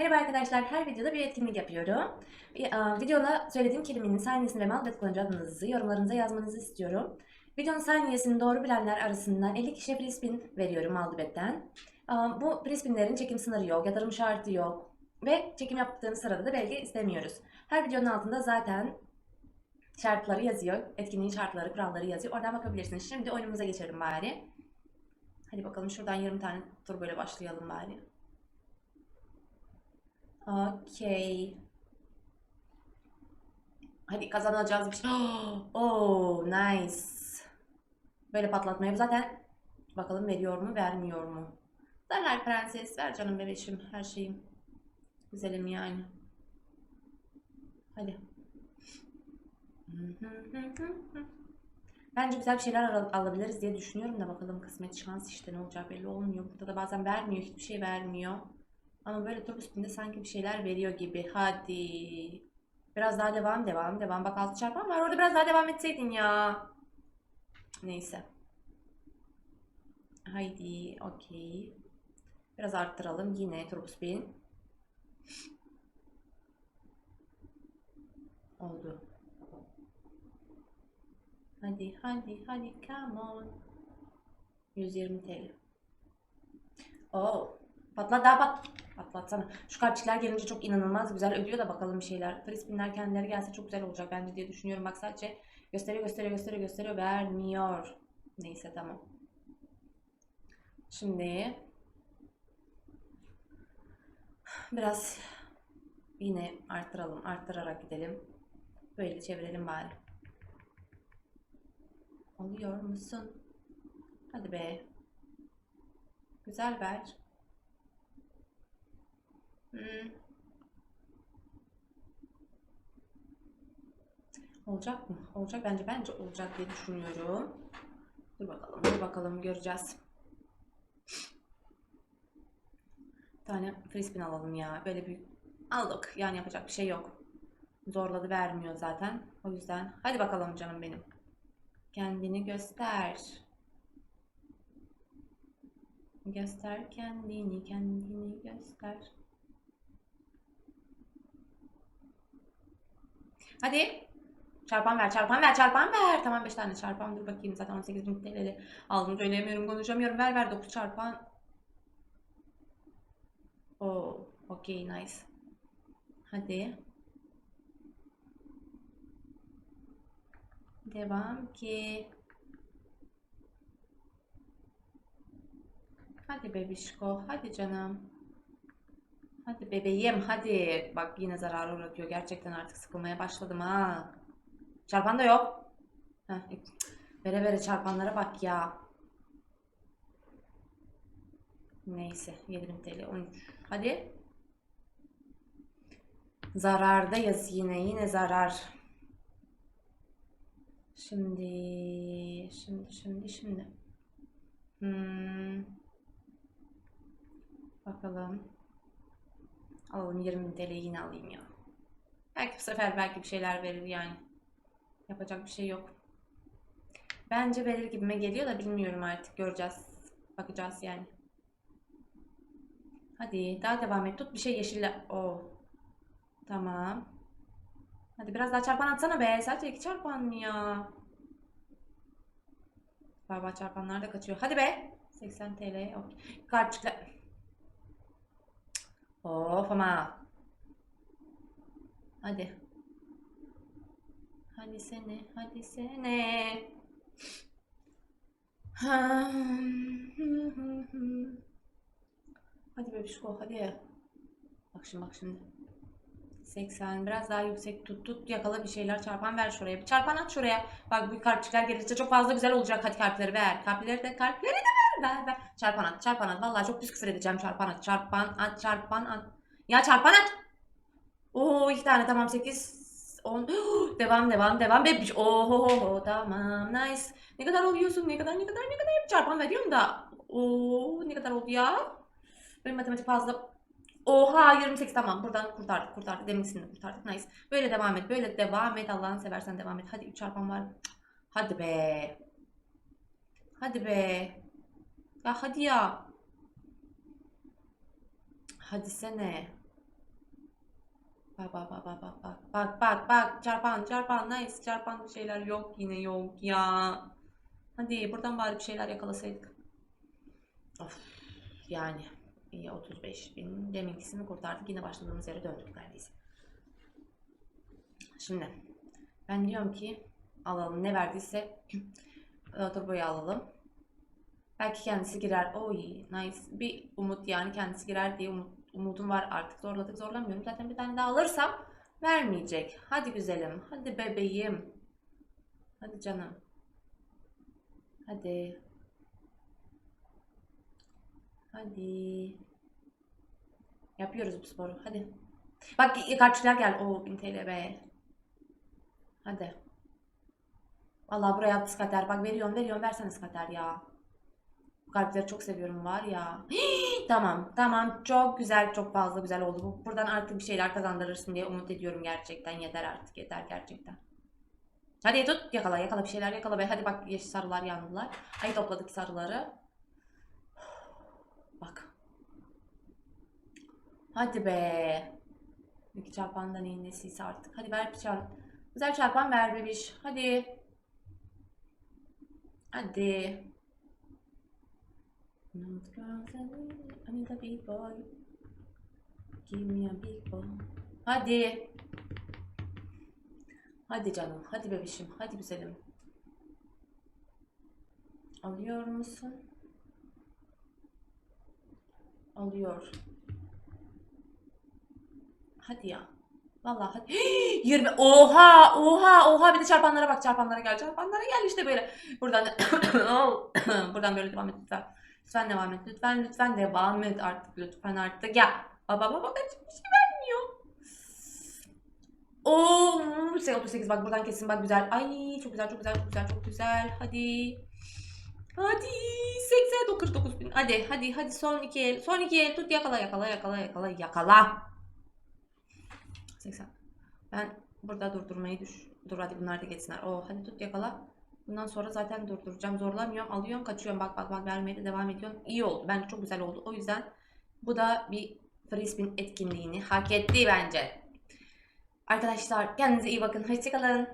Merhaba arkadaşlar, her videoda bir etkinlik yapıyorum. Videoda söylediğim kelimenin saniyesini ve muhabbet kullanıcı adınızı yorumlarınıza yazmanızı istiyorum. Videonun saniyesini doğru bilenler arasından 50 kişiye frispin veriyorum Maldibet'ten. E, bu frispinlerin çekim sınırı yok, yatırım şartı yok ve çekim yaptığınız sırada da belge istemiyoruz. Her videonun altında zaten şartları yazıyor, etkinliğin şartları, kuralları yazıyor. Oradan bakabilirsiniz. Şimdi oyunumuza geçelim bari. Hadi bakalım şuradan 20 tane tur böyle başlayalım bari. Okey. Hadi kazanacağız bir şey. Oh, nice. Böyle patlatmayı zaten bakalım veriyor mu vermiyor mu? Zarar prenses ver canım bebeşim her şeyim. Güzelim yani. Hadi. Bence güzel bir şeyler al- alabiliriz diye düşünüyorum da bakalım kısmet şans işte ne olacak belli olmuyor. Burada da bazen vermiyor hiçbir şey vermiyor. Ama böyle tur üstünde sanki bir şeyler veriyor gibi. Hadi. Biraz daha devam devam devam. Bak altı çarpan var. Orada biraz daha devam etseydin ya. Neyse. Haydi. Okey. Biraz arttıralım. Yine turbus bin. Oldu. Hadi hadi hadi come on. 120 TL. Oo. Patlat daha pat. Patlatsana. Şu kartçıklar gelince çok inanılmaz güzel ödüyor da bakalım bir şeyler. Frispinler kendileri gelse çok güzel olacak bence diye düşünüyorum. Bak sadece gösteriyor gösteriyor gösteriyor gösteriyor vermiyor. Neyse tamam. Şimdi biraz yine arttıralım. Arttırarak gidelim. Böyle çevirelim bari. Oluyor musun? Hadi be. Güzel ver. Olacak mı? Olacak bence bence olacak diye düşünüyorum. Dur bakalım, dur bakalım göreceğiz. Bir tane frisbee alalım ya. Böyle bir aldık. Yani yapacak bir şey yok. Zorladı vermiyor zaten. O yüzden hadi bakalım canım benim. Kendini göster. Göster kendini, kendini göster. Hadi. Çarpan ver, çarpan ver, çarpan ver. Tamam 5 tane çarpan. Dur bakayım zaten 18 bin TL'li aldım. Söyleyemiyorum, konuşamıyorum. Ver ver 9 çarpan. Oo, okey, nice. Hadi. Devam ki. Hadi bebişko, hadi canım. Hadi bebeğim, hadi. Bak yine zarar uğratıyor. Gerçekten artık sıkılmaya başladım ha. Çarpan da yok. Heh, cık, vere vere çarpanlara bak ya. Neyse, 7000 TL, 13. Hadi. Zarardayız yine, yine zarar. Şimdi, şimdi, şimdi, şimdi. Hmm. Bakalım. Alalım 20 TL yine alayım ya. Belki bu sefer belki bir şeyler verir yani. Yapacak bir şey yok. Bence verir gibime geliyor da bilmiyorum artık. Göreceğiz. Bakacağız yani. Hadi daha devam et. Tut bir şey yeşille. Oo. Tamam. Hadi biraz daha çarpan atsana be. Sadece iki çarpan mı ya? Galiba çarpanlar da kaçıyor. Hadi be. 80 TL. Okey. Kartçıkla. Of ama. Hadi. Hadi sene. Hadi sene. Hadi bebişko hadi. Bak şimdi bak şimdi. 80 biraz daha yüksek tut tut yakala bir şeyler çarpan ver şuraya. Bir çarpan at şuraya. Bak bu kalpçikler gelirse çok fazla güzel olacak. Hadi kalpleri ver. Kalpleri de kalpleri de Ver ver. Çarpan at çarpan at. Vallahi çok pis küfür edeceğim çarpan at. Çarpan at çarpan at. Ya çarpan at. Oo iki tane tamam 8 10 devam devam devam bebiş. Oho tamam nice. Ne kadar oluyorsun? Ne kadar ne kadar ne kadar çarpan veriyorum da. Oo ne kadar oldu ya? Benim matematik fazla Oha 28 tamam buradan kurtardık kurtardık deminkisini de kurtardık nice. Böyle devam et böyle devam et Allah'ını seversen devam et. Hadi 3 çarpan var. Hadi be. Hadi be. Ya hadi ya. Hadi sene. Bak bak bak bak bak bak bak bak bak çarpan çarpan nice çarpan bir şeyler yok yine yok ya. Hadi buradan bari bir şeyler yakalasaydık. Of yani iyi 35 bin deminkisini kurtardık yine başladığımız yere döndük neredeyse. Şimdi ben diyorum ki alalım ne verdiyse e, turboyu alalım. Belki kendisi girer. Oy nice. Bir umut yani kendisi girer diye umut, umudum var. Artık zorladık zorlamıyorum. Zaten bir tane daha alırsam vermeyecek. Hadi güzelim. Hadi bebeğim. Hadi canım. Hadi. Hadi. Yapıyoruz bu sporu. Hadi. Bak karşılar gel. Oo 1000 TL be. Hadi. Vallahi buraya attı skater. Bak veriyorum veriyorum. Versene skater ya. Kalpleri çok seviyorum var ya. tamam tamam çok güzel çok fazla güzel oldu. Bu, buradan artık bir şeyler kazandırırsın diye umut ediyorum gerçekten. Yeter artık yeter gerçekten. Hadi tut yakala yakala bir şeyler yakala be. Hadi bak yeşil sarılar yandılar. Ay topladık sarıları. Bak. Hadi be. İki çarpan da neyin nesiyse artık. Hadi ver bir çarpan. Güzel çarpan ver bebiş. Hadi. Hadi. Not girls I need a big boy. Give me a big boy. Hadi. Hadi canım. Hadi bebişim. Hadi güzelim. Alıyor musun? Alıyor. Hadi ya. Vallahi hadi. 20. Oha, oha, oha. Bir de çarpanlara bak. Çarpanlara gel. Çarpanlara gel işte böyle. Buradan da buradan böyle devam et lütfen. Devam et. Lütfen lütfen devam et artık. Lütfen artık. Ya. Baba baba kaç bir şey vermiyor. Oo, şey 38 bak buradan kesin bak güzel. Ay çok güzel çok güzel çok güzel çok güzel. Hadi. Hadi 80 49 bin. Hadi hadi hadi son iki el. Son iki el tut yakala yakala yakala yakala yakala. 80. Ben burada durdurmayı düş. Dur hadi bunlar da geçsinler. Oo hadi tut yakala. Bundan sonra zaten durduracağım. Zorlamıyorum. Alıyorum kaçıyorum. Bak bak bak vermeye de devam ediyorum. İyi oldu. Bence çok güzel oldu. O yüzden bu da bir free spin etkinliğini hak etti bence. Arkadaşlar kendinize iyi bakın. Hoşçakalın.